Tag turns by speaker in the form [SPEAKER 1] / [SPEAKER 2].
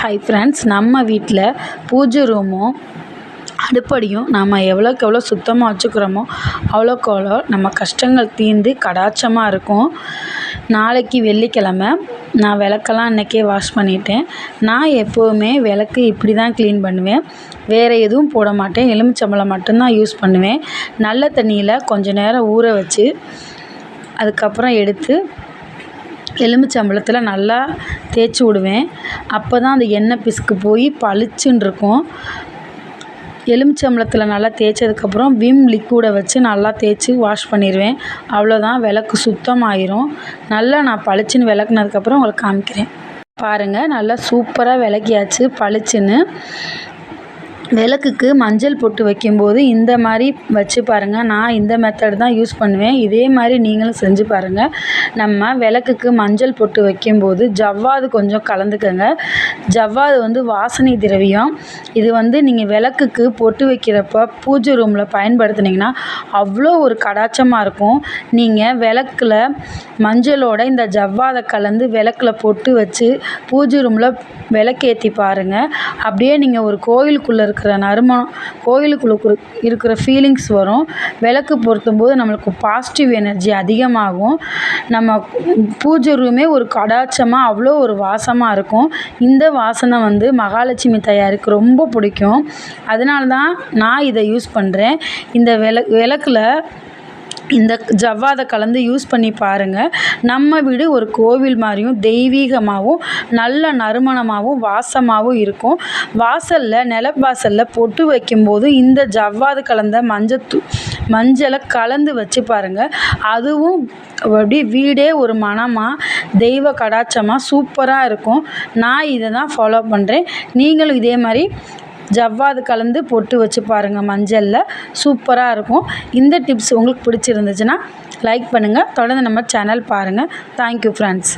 [SPEAKER 1] Hi friends நம்ம வீட்டில் பூஜை ரூமும் அடுப்படியும் நம்ம எவ்வளோக்கு எவ்வளோ சுத்தமாக வச்சுக்கிறோமோ அவ்வளோக்கு அவ்வளோ நம்ம கஷ்டங்கள் தீர்ந்து கடாட்சமாக இருக்கும். நாளைக்கு வெள்ளிக்கிழம நான் விளக்கெல்லாம் அன்றைக்கே வாஷ் பண்ணிட்டேன். நான் எப்போவுமே விளக்கு இப்படி தான் க்ளீன் பண்ணுவேன். வேறு எதுவும் போட மாட்டேன். எலுமிச்சம்பழம் மட்டும்தான் யூஸ் பண்ணுவேன். நல்ல தண்ணியில் கொஞ்சம் நேரம் ஊற வச்சு அதுக்கப்புறம் எடுத்து எலுமிச்சம்பளத்தில் நல்லா தேய்ச்சி விடுவேன். அப்போ தான் அந்த எண்ணெய் பிசுக்கு போய் பளிச்சுன்னு இருக்கும். எலுமிச்சம்பழத்தில் நல்லா தேய்ச்சதுக்கப்புறம் விம் லிக்விடை வச்சு நல்லா தேய்ச்சி வாஷ் பண்ணிடுவேன் அவ்வளோதான் விளக்கு சுத்தமாயிரும். நல்லா நான் பளிச்சுன்னு விளக்குனதுக்கப்புறம் உங்களுக்கு காமிக்கிறேன். பாருங்கள் நல்லா சூப்பராக விளக்கியாச்சு பளிச்சுன்னு. விளக்குக்கு மஞ்சள் பொட்டு வைக்கும்போது இந்த மாதிரி வச்சு பாருங்கள் நான் இந்த மெத்தட் தான் யூஸ் பண்ணுவேன். இதே மாதிரி நீங்களும் செஞ்சு பாருங்கள் நம்ம விளக்குக்கு மஞ்சள் பொட்டு வைக்கும்போது ஜவ்வாது கொஞ்சம் கலந்துக்கங்க. ஜவ்வாது வந்து வாசனை திரவியம். இது வந்து நீங்கள் விளக்குக்கு பொட்டு வைக்கிறப்ப பூஜை ரூமில் பயன்படுத்துனீங்கன்னா அவ்வளோ ஒரு கடாச்சமாக இருக்கும். நீங்கள் விளக்குல மஞ்சளோட இந்த ஜவ்வாதை கலந்து விளக்குல பொட்டு வச்சு பூஜை ரூமில் விளக்கேற்றி பாருங்கள் அப்படியே நீங்கள் ஒரு கோயிலுக்குள்ளே இருக்கிற நறுமணம் கோயிலுக்குள்ளே இருக்கிற ஃபீலிங்ஸ் வரும். விளக்கு பொருத்தும் போது நம்மளுக்கு பாசிட்டிவ் எனர்ஜி அதிகமாகும். நம்ம பூஜை ரூமே ஒரு கடாட்சமாக அவ்வளோ ஒரு வாசமாக இருக்கும். இந்த வாசனை வந்து மகாலட்சுமி தயாருக்கு ரொம்ப பிடிக்கும். அதனால தான் நான் இதை யூஸ் பண்ணுறேன் இந்த விள விளக்குல இந்த ஜவ்வாதை கலந்து யூஸ் பண்ணி பாருங்கள் நம்ம வீடு ஒரு கோவில் மாதிரியும் தெய்வீகமாகவும் நல்ல நறுமணமாகவும் வாசமாகவும் இருக்கும். வாசலில் நிலவாசலில் பொட்டு வைக்கும்போது இந்த ஜவ்வாது கலந்த மஞ்சத்தூ மஞ்சளை கலந்து வச்சு பாருங்கள் அதுவும் அப்படியே வீடே ஒரு மனமாக தெய்வ கடாட்சமாக சூப்பராக இருக்கும். நான் இதை தான் ஃபாலோ பண்ணுறேன் நீங்களும் இதே மாதிரி ஜவ்வாது கலந்து பொட்டு வச்சு பாருங்கள் மஞ்சளில். சூப்பராக இருக்கும். இந்த டிப்ஸ் உங்களுக்கு பிடிச்சிருந்துச்சுன்னா லைக் பண்ணுங்கள் தொடர்ந்து நம்ம சேனல் பாருங்கள் தேங்க்யூ ஃப்ரெண்ட்ஸ்